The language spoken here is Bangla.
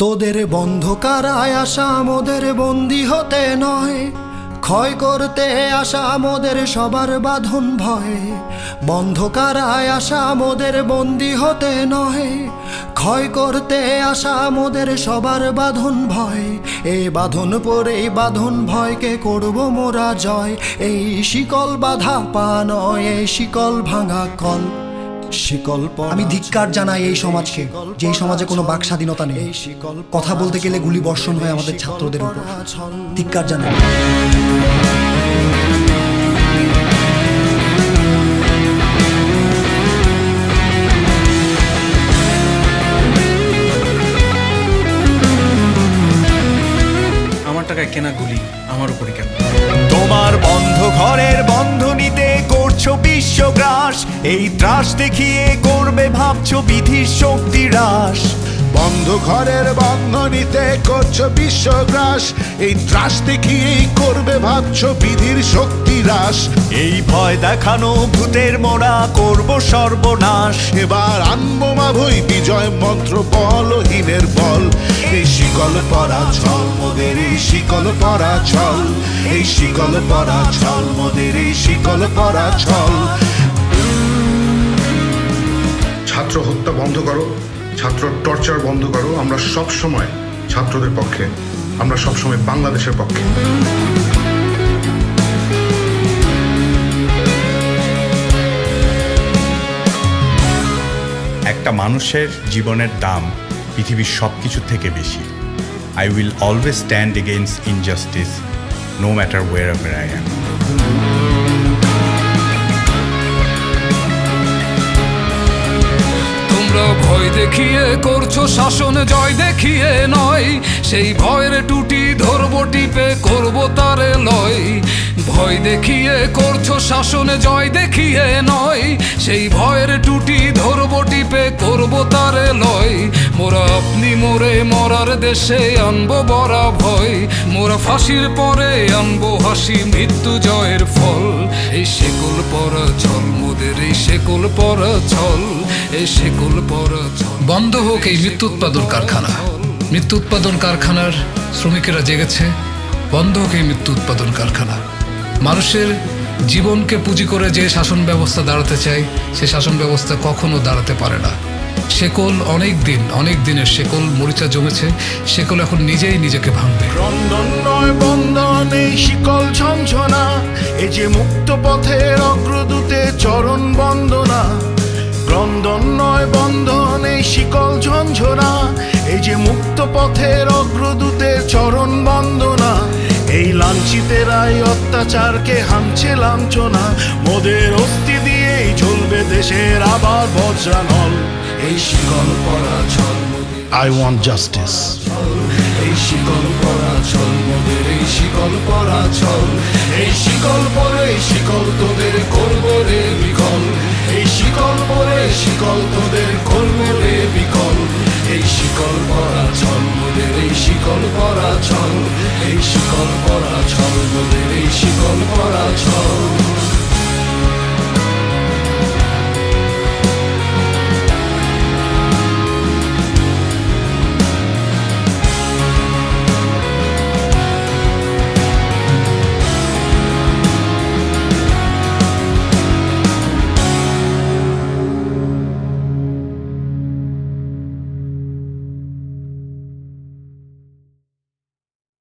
তোদের বন্ধকারায় আসা মোদের বন্দি হতে নয়। ক্ষয় করতে আসা মোদের সবার বাঁধন ভয়। বন্ধকারায় আসা মোদের বন্দি হতে নয়। ক্ষয় করতে আসা মোদের সবার বাঁধন ভয়। এই বাঁধন পরে বাঁধন ভয়কে করব মোরা জয়। এই শিকল বাধা পা নয়, এই শিকল ভাঙা কল। আমি ধিক্কার জানাই এই সমাজকে যে সমাজে কোনো বাক স্বাধীনতা নেই। কথা বলতে গেলে গুলি বর্ষণ হয় আমাদের ছাত্রদের উপর। ধিক্কার জানাই। আমার টাকায় কেনা গুলি আমার উপরে কেন? তোমার বন্ধ ঘরের বন্ধনীতে করছ বিশ্বগ্রাস এই ত্রাস দেখিয়ে করবে ভাবছ বিধির শক্তি হ্রাস। বন্ধ ঘরের বন্ধনীতে করছ বিশ্বগ্রাস। এই ত্রাস দেখিয়েই করবে ভাবছ বিধির শক্তি হ্রাস। এই ভয় দেখানো ভূতের মোড়া করব সর্বনাশ। এবার আনব মাভই, বিজয় মন্ত্র বলহীনের বল। এই শিকল পরা ছল, মোদের এই শিকল পরা ছল। এই শিকল পরা ছল, মোদের এই শিকল পরা ছল। ছাত্র হত্যা বন্ধ করো। ছাত্র টর্চার বন্ধ করো, আমরা সব সময় ছাত্রদের পক্ষে, আমরা সব সময় বাংলাদেশের পক্ষে। একটা মানুষের জীবনের দাম পৃথিবীর সব কিছু থেকে বেশি। I will always stand against injustice no matter where I am তোমরা ভয় দেখিয়ে করছ শাসন, জয় দেখিয়ে নয়। সেই ভয়ের টুটি ধরবো, টিপে করব তারে লয়। ভয় দেখিয়ে করছ শাসন, জয় দেখিয়ে নয়। সেই ভয়ের টুটি ধরবো, টিপে করব তারে লয়। মোরা আপনি মোরে মরার দেশে আনব বরা ভয় মোরা ফাঁসির পরে আনব হাসি, মৃত্যু জয়ের ফল। এই শেকল পরা ছল মোদের এই শেকল পরা ছল এই শেকল পরা ছল। বন্ধ হোক এই মৃত্যু উৎপাদন কারখানা। মৃত্যু উৎপাদন কারখানার শ্রমিকেরা জেগেছে। বন্ধ হোক এই মৃত্যু উৎপাদন কারখানা। মানুষের জীবনকে পুঁজি করে যে শাসন ব্যবস্থা দাঁড়াতে চায় সে শাসন ব্যবস্থা কখনো দাঁড়াতে পারে না। শেকল অনেক দিন অনেক দিনের শেকল মরিচা জমেছে। শেকল এখন নিজেই নিজেকে ভাঙবে। ক্রন্দন নয় বন্ধন এই শিকল ঝঞ্ঝনা এ যে মুক্ত পথের অগ্রদূতে চরণ বন্দনা, ক্রন্দন নয় বন্ধন, এই শিকল ঝঞ্ঝনা এই যে মুক্ত পথের অগ্রদূতে চরণ বন্দনা, এই লাঞ্ছিতেরাই অত্যাচারকে হামছে লাঞ্ছনা, মোদের অস্থি দিয়েই চলবে দেশের আবার বজ্রানল, এই শিকল পরা ছল শিকল পরাচল মোদের এই শিকল পরাচল এই শিকল পরে শিকল তোদের করব রে বিকল। এই শিকল পরে শিকল তোদের করব রে বিকল। এই শিকল পরাচল মোদের এই শিকল পরা চল। এই শিকল পরাচল মোদের এই শিকল পরাচল